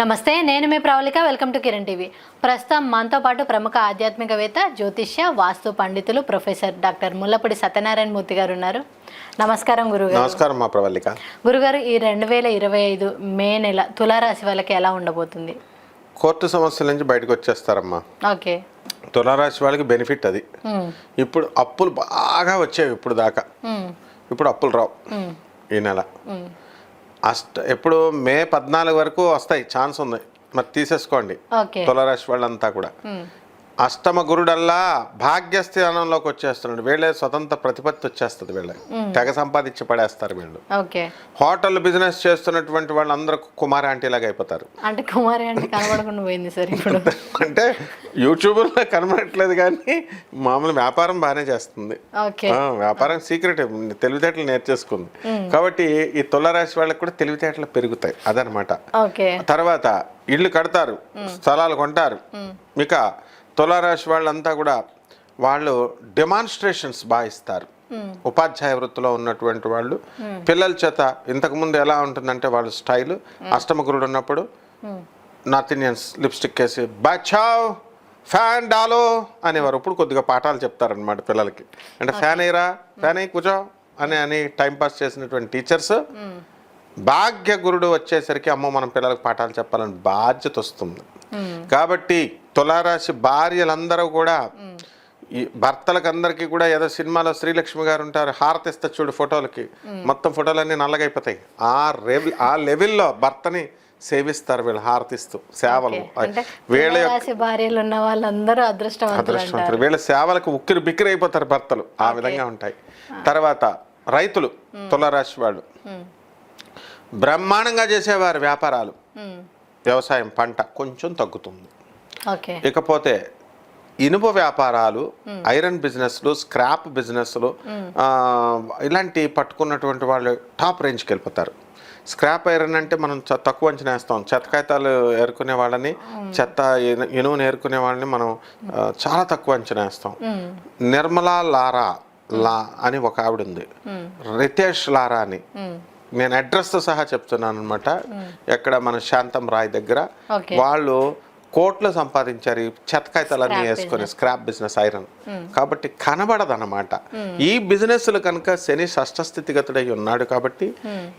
నమస్తే నేను మీ Pravallika. Welcome to Kiran TV. ప్రస్తుతం మనతో పాటు ప్రముఖ ఆధ్యాత్మికవేత్త జ్యోతిష్య వాస్తు పండితులు ప్రొఫెసర్ డాక్టర్ ముల్లపూడి సత్యనారాయణ మూర్తి గారు ఉన్నారు. నమస్కారం గురుగారు. నమస్కారం మా ప్రవల్లిక గురుగారు ఈ రెండు వేల ఇరవై ఐదు మే నెల తులారాశి వాళ్ళకి ఎలా ఉండబోతుంది? కోర్టు సమస్యల నుంచి బయటకు వచ్చేస్తారమ్మా. ఓకే. తులారాశి వాళ్ళకి బెనిఫిట్ అది. ఇప్పుడు అప్పులు బాగా వచ్చేవి ఇప్పుడు దాకా. ఇప్పుడు అప్పులు రావు. ఈ నెల. అష్ట ఎప్పుడు మే పద్నాలుగు వరకు వస్తాయి ఛాన్స్ ఉంది. మరి తీసేసుకోండి. తులారాశి వాళ్ళంతా కూడా. అష్టమ గురుడల్లా భాగ్యస్థానంలోకి వచ్చేస్తున్నాడు. వీళ్ళే స్వతంత్ర ప్రతిపత్తి వచ్చేస్తుంది వీళ్ళ తెగ సంపాదించి పడేస్తారు వీళ్ళు. హోటల్ బిజినెస్ చేస్తున్నటువంటి వాళ్ళందరూ కుమార్ ఆంటీలాగా అయిపోతారు. అంటే కుమారి అంటే కనబడకుండా పోయింది సార్ ఇప్పుడు. అంటే యూట్యూబ్లో కనబడట్లేదు కానీ మామూలు వ్యాపారం బాగానే చేస్తుంది. వ్యాపారం సీక్రెట్ తెలివితేటలు నేర్చేసుకుంది. కాబట్టి ఈ తులరాశి వాళ్ళకి కూడా తెలివితేటలు పెరుగుతాయి. అదనమాట. ఓకే. తర్వాత ఇళ్ళు కడతారు స్థలాలు కొంటారు. ఇక తులారాశి వాళ్ళంతా కూడా వాళ్ళు డెమాన్స్ట్రేషన్స్ బాగా ఇస్తారు. ఉపాధ్యాయ వృత్తిలో ఉన్నటువంటి వాళ్ళు. పిల్లల చేత ఇంతకుముందు ఎలా ఉంటుందంటే వాళ్ళ స్టైల్. అష్టమ గురుడు ఉన్నప్పుడు నార్త్ ఇండియన్స్ లిప్స్టిక్ వేసి బచావ్ ఫ్యాన్ డాలో అనేవారు. ఇప్పుడు కొద్దిగా పాఠాలు చెప్తారనమాట పిల్లలకి. అంటే ఫ్యాన్ అయ్యరా ఫ్యాన్ అయ్యి కూర్చో అని అని టైం పాస్ చేసినటువంటి టీచర్స్. భాగ్య గురుడు వచ్చేసరికి అమ్మో మనం పిల్లలకు పాఠాలు చెప్పాలని బాధ్యత వస్తుంది. కాబట్టి తులారాశి భార్యలందరూ కూడా ఈ భర్తలకు అందరికీ కూడా ఏదో సినిమాలో శ్రీలక్ష్మి గారు ఉంటారు హారతిస్తా చూడు ఫోటోలకి. మొత్తం ఫోటోలన్నీ నల్లగైపోతాయి. ఆ లెవెల్ ఆ లెవెల్లో భర్తని సేవిస్తారు వీళ్ళు హారతిస్తూ సేవలు. వీళ్ళ భార్యలు ఉన్న వాళ్ళందరూ అదృష్టవంతులు వీళ్ళ సేవలకు ఉక్కిరి బిక్కిరి అయిపోతారు భర్తలు. ఆ విధంగా ఉంటాయి. తర్వాత రైతులు తులారాశి వాళ్ళు. బ్రహ్మాండంగా చేసేవారు వ్యాపారాలు. ఉమ్, వ్యవసాయం పంట కొంచెం తగ్గుతుంది. ఇకపోతే ఇనుప వ్యాపారాలు ఐరన్ బిజినెస్లు స్క్రాప్ బిజినెస్లు ఆ, ఇలాంటి పట్టుకున్నటువంటి వాళ్ళు టాప్ రేంజ్కి వెళ్ళిపోతారు. స్క్రాప్ ఐరన్ అంటే మనం తక్కువ అంచనా వేస్తాం. చెత్త కాగితాలు ఏరుకునే వాళ్ళని చెత్త ఇను- ఇనువుని ఏరుకునే వాళ్ళని మనం చాలా తక్కువ అంచనా వేస్తాం. నిర్మలా లారా లా అని ఒక ఆవిడ ఉంది. రితేష్ లారా అని. నేను అడ్రస్తో సహా చెప్తున్నాను అనమాట ఎక్కడ మన శాంతం రాయ్ దగ్గర. వాళ్ళు కోట్లు సంపాదించారు ఈ చెత్తకాయతలన్నీ వేసుకొని స్క్రాప్ బిజినెస్ ఐరన్ కాబట్టి కనబడదన్నమాట. ఈ బిజినెస్లు కనుక శని షష్ఠ స్థితిగతుడై ఉన్నాడు కాబట్టి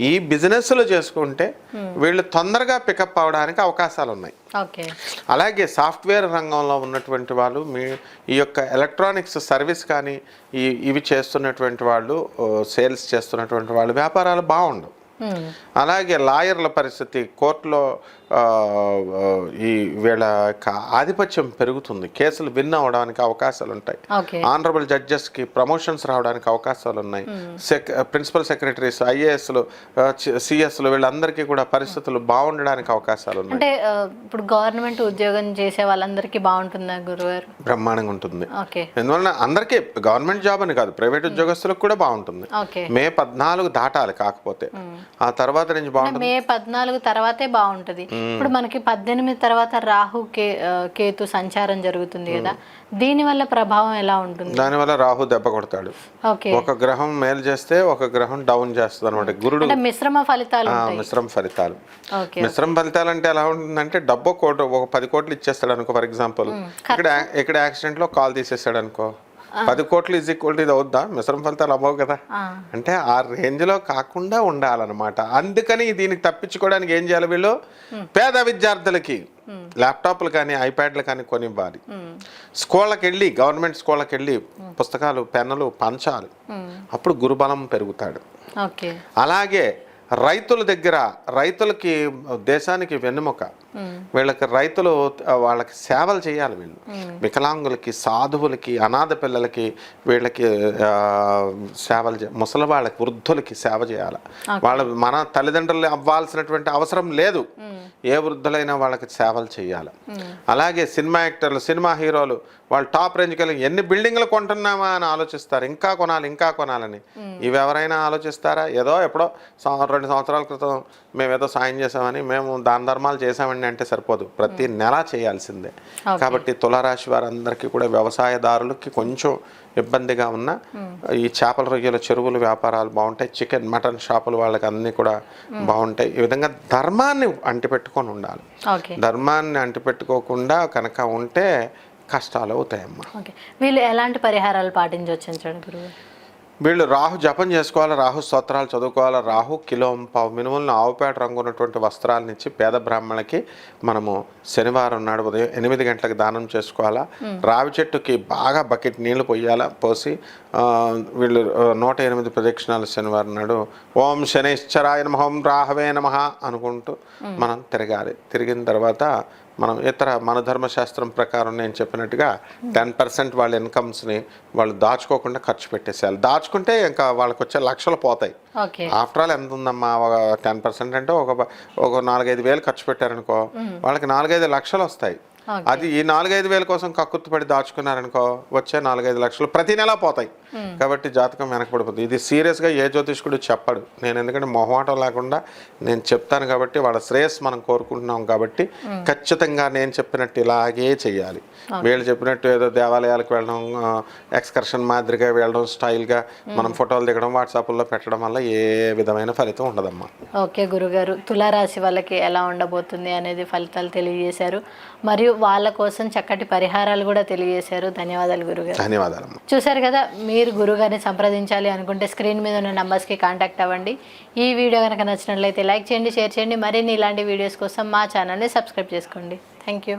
ఈ బిజినెస్లు చేసుకుంటే వీళ్ళు తొందరగా పికప్ అవడానికి అవకాశాలు ఉన్నాయి అలాగే సాఫ్ట్వేర్ రంగంలో ఉన్నటువంటి వాళ్ళు మీ ఈ యొక్క ఎలక్ట్రానిక్స్ సర్వీస్ కానీ ఈ ఇవి చేస్తున్నటువంటి వాళ్ళు సేల్స్ చేస్తున్నటువంటి వాళ్ళు వ్యాపారాలు బాగుండవు. అలాగే లాయర్ల పరిస్థితి కోర్టులో ఈ వీళ్ళ ఆధిపత్యం పెరుగుతుంది. కేసులు విన్ అవడానికి అవకాశాలు ఉంటాయి ఆనరబుల్ జడ్జెస్కి ప్రమోషన్స్ రావడానికి అవకాశాలు ఉన్నాయి సెక్ ప్రిన్సిపల్ సెక్రటరీస్ ఐఏఎస్లు సిఎస్లు వీళ్ళందరికీ కూడా పరిస్థితులు బాగుండడానికి అవకాశాలు ఉన్నాయి అంటే ఇప్పుడు గవర్నమెంట్ ఉద్యోగం చేసే వాళ్ళందరికీ బాగుంటుందా గురుగారు? బ్రహ్మాండంగా ఉంటుంది. ఎందువలన అందరికీ గవర్నమెంట్ జాబ్ అని కాదు ప్రైవేట్ ఉద్యోగస్తులకు కూడా బాగుంటుంది. మే పద్నాలుగు దాటాలి కాకపోతే. ఆ తర్వాత నుంచి బాగుంటుంది. మే పద్నాలుగు తర్వాతే బాగుంటది. ఇప్పుడు మనకి పద్దెనిమిది తర్వాత రాహు కే కేతు సంచారం జరుగుతుంది కదా. దీని వల్ల ప్రభావం ఎలా ఉంటుంది? దానివల్ల రాహు దెబ్బ కొడతాడు. ఒక గ్రహం మేలు చేస్తే ఒక గ్రహం డౌన్ చేస్తుంది అనమాట గురుడు మిశ్రమ ఫలితాలు మిశ్రమ ఫలితాలు. మిశ్రమ ఫలితాలు అంటే ఎలా ఉంటుందంటే డబ్బు కోట ఒక పది కోట్లు ఇచ్చేస్తాడు అనుకో ఫర్ ఎగ్జాంపుల్. ఇక్కడ ఇక్కడ యాక్సిడెంట్లో కాల్ తీసేస్తాడు అనుకో పది కోట్లు ఈజ్ ఈక్వల్ టు ఇది అవుద్దా? మిశ్రమ ఫలితాలు అవ్వవు కదా. అంటే ఆ రేంజ్లో కాకుండా ఉండాలన్నమాట. అందుకని దీనికి తప్పించుకోవడానికి ఏం చేయాలి వీళ్ళు? పేద విద్యార్థులకి ల్యాప్టాప్లు కానీ ఐప్యాడ్లు కానీ కొనివ్వాలి. స్కూళ్ళకి వెళ్ళి గవర్నమెంట్ స్కూళ్ళకి వెళ్ళి పుస్తకాలు పెన్నులు పంచాలి అప్పుడు గురుబలం పెరుగుతాడు. అలాగే రైతుల దగ్గర రైతులకి దేశానికి వెన్నుముక. వీళ్ళకి రైతులు వాళ్ళకి సేవలు చేయాలి వీళ్ళు. వికలాంగులకి సాధువులకి అనాథ పిల్లలకి వీళ్ళకి సేవలు చే ముసలి వాళ్ళకి వృద్ధులకి సేవ చేయాలి. వాళ్ళ మన తల్లిదండ్రులు అవ్వాల్సినటువంటి అవసరం లేదు. ఏ వృద్ధులైనా వాళ్ళకి సేవలు చేయాలి. అలాగే సినిమా యాక్టర్లు సినిమా హీరోలు వాళ్ళు టాప్ రేంజ్కి వెళ్ళి ఎన్ని బిల్డింగ్లు కొంటున్నామా అని ఆలోచిస్తారు. ఇంకా కొనాలి ఇంకా కొనాలని. ఇవి ఎవరైనా ఆలోచిస్తారా? ఏదో ఎప్పుడో రెండు సంవత్సరాల క్రితం మేము ఏదో సాయం చేసామని మేము దాన ధర్మాలు చేసామండి అంటే సరిపోదు. ప్రతి నెల చేయాల్సిందే. కాబట్టి తులారాశి వారందరికీ కూడా వ్యవసాయదారులకి కొంచెం ఇబ్బందిగా ఉన్నా ఈ చేపల రొయ్యల చెరువుల వ్యాపారాలు బాగుంటాయి చికెన్ మటన్ షాపులు వాళ్ళకి అన్నీ కూడా బాగుంటాయి. ఈ విధంగా ధర్మాన్ని అంటిపెట్టుకొని ఉండాలి. ధర్మాన్ని అంటిపెట్టుకోకుండా కనుక ఉంటే కష్టాలు అవుతాయమ్మా. వీళ్ళు ఎలాంటి పరిహారాలు పాటించవచ్చు వీళ్ళు రాహు జపం చేసుకోవాలి రాహు స్తోత్రాలు చదువుకోవాలి రాహు కిలో పావు మినుములను ఆవుపేట రంగు ఉన్నటువంటి వస్త్రాలను ఇచ్చి పేద బ్రాహ్మణులకి మనము శనివారం నాడు ఉదయం ఎనిమిది గంటలకు దానం చేసుకోవాలా. రావి చెట్టుకి బాగా బకెట్ నీళ్ళు పొయ్యాలా పోసి వీళ్ళు నూట ఎనిమిది ప్రదక్షిణాలు శనివారం నాడు ఓం శనిశ్చరాయ నమ ఓం రాహవే నమ అనుకుంటూ మనం తిరగాలి. తిరిగిన తర్వాత మనం ఇతర మన ధర్మశాస్త్రం ప్రకారం నేను చెప్పినట్టుగా టెన్ పర్సెంట్ వాళ్ళ ఇన్కమ్స్ని వాళ్ళు దాచుకోకుండా ఖర్చు పెట్టేసేయాలి. దాచుకుంటే ఇంకా వాళ్ళకి వచ్చే లక్షలు పోతాయి. ఆఫ్టర్ ఆల్ ఎంత ఉందమ్మా? ఒక టెన్ పర్సెంట్ అంటే ఒక ఒక నాలుగైదు వేలు ఖర్చు పెట్టారనుకో వాళ్ళకి నాలుగైదు లక్షలు వస్తాయి. అది ఈ నాలుగైదు వేల కోసం కక్కుర్తిపడి దాచుకున్నారనుకో వచ్చే నాలుగైదు లక్షలు ప్రతి నెల పోతాయి. కాబట్టి జాతకం వెనకబడిపోతుంది. ఇది సీరియస్గా ఏ జ్యోతిష్కుడు చెప్పడు. నేను ఎందుకంటే మొహమాటం లేకుండా నేను చెప్తాను కాబట్టి వాళ్ళ శ్రేయస్ మనం కోరుకుంటున్నాం కాబట్టి ఖచ్చితంగా నేను చెప్పినట్టు ఇలాగే చేయాలి. వీళ్ళు చెప్పినట్టు ఏదో దేవాలయాలకు వెళ్ళడం ఎక్స్కర్షన్ మాదిరిగా వెళ్ళడం స్టైల్గా మనం ఫోటోలు దిగడం వాట్సాప్లో పెట్టడం వల్ల ఏ విధమైన ఫలితం ఉండదమ్మా. ఓకే గురుగారు. తులారాశి వాళ్ళకి ఎలా ఉండబోతుంది అనేది ఫలితాలు తెలియజేశారు. మరియు వాళ్ళ కోసం చక్కటి పరిహారాలు కూడా తెలియజేశారు. ధన్యవాదాలు గురుగారు. ధన్యవాదాలమ్మా చూశారు కదా మీరు గురుగారిని సంప్రదించాలి అనుకుంటే స్క్రీన్ మీద ఉన్న నంబర్స్కి కాంటాక్ట్ అవ్వండి. ఈ వీడియో కనుక నచ్చినట్లయితే లైక్ చేయండి షేర్ చేయండి. మరిన్ని ఇలాంటి వీడియోస్ కోసం మా ఛానల్ని సబ్స్క్రైబ్ చేసుకోండి. Thank you.